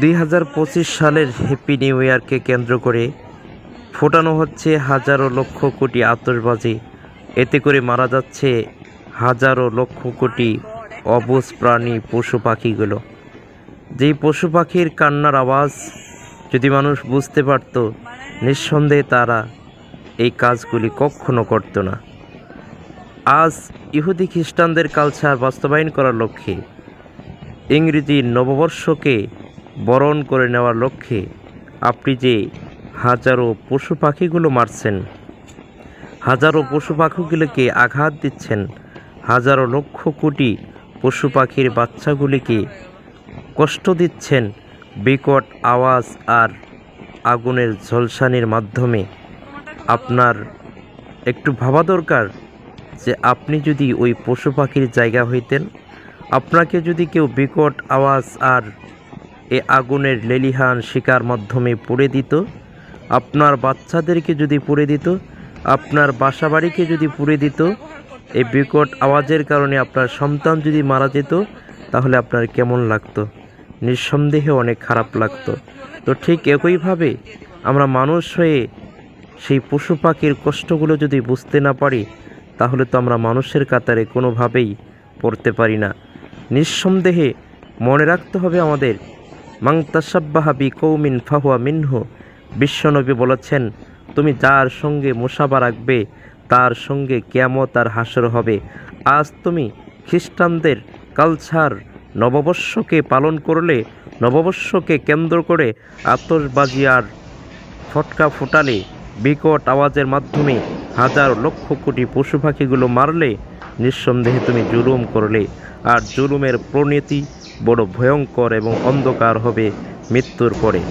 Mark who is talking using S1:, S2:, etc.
S1: দুই হাজার পঁচিশ সালের হ্যাপি নিউ ইয়ারকে কেন্দ্র করে ফোটানো হচ্ছে হাজারো লক্ষ কোটি আতশবাজি। এতে করে মারা যাচ্ছে হাজারো লক্ষ কোটি অবুজ প্রাণী পশু পাখিগুলো। যেই পশু পাখির কান্নার আওয়াজ যদি মানুষ বুঝতে পারত, নিঃসন্দেহে তারা এই কাজগুলি কখনো করতো না। আজ ইহুদি খ্রিস্টানদের কালচার বাস্তবায়ন করার লক্ষ্যে ইংরেজি নববর্ষকে বরণ করে নেওয়ার লক্ষ্যে আপনি যে হাজারো পশু পাখিগুলো মারছেন, হাজারো পশু পাখিগুলোকে আঘাত দিচ্ছেন, হাজারো লক্ষ কোটি পশু পাখির বাচ্চাগুলিকে কষ্ট দিচ্ছেন বিকট আওয়াজ আর আগুনের ঝলসানির মাধ্যমে, আপনার একটু ভাবা দরকার যে আপনি যদি ওই পশু পাখির জায়গা হইতেন, আপনাকে যদি কেউ বিকট আওয়াজ আর এ আগুনের লেলিহান শিকার মাধ্যমে পুড়ে দিত। আপনার বাচ্চাদেরকে যদি পুড়ে দিত, আপনার বাসাবাড়িকে যদি পুড়ে দিত এই বিকট আওয়াজের কারণে আপনার সন্তান যদি মারা যেত, তাহলে আপনার কেমন লাগতো? নিঃসন্দেহে অনেক খারাপ লাগতো। তো ঠিক একইভাবে আমরা মানুষ হয়ে সেই পশু পাখির কষ্টগুলো যদি বুঝতে না পারি, তাহলে তো আমরা মানুষের কাতারে কোনোভাবেই পড়তে পারি না। নিঃসন্দেহে মনে রাখতে হবে আমাদের মাং তাসাব্বাহা কৌমিন ফাহুয়া মিনহু। বিশ্বনবী বলেছেন, তুমি যার সঙ্গে মোসাবা রাখবে, তার সঙ্গে কেমত আর হাসর হবে। আজ তুমি খ্রিস্টানদের কালচার নববর্ষকে পালন করলে, নববর্ষকে কেন্দ্র করে আতশবাজি আর ফটকা ফোটালে, বিকট আওয়াজের মাধ্যমে হাজার লক্ষ কোটি পশু পাখিগুলো মারলে, নিঃসন্দেহে তুমি জুলুম করলে। আর জুলুমের প্রণীতি বড় ভয়ঙ্কর এবং অন্ধকার হবে মৃত্যুর পরে।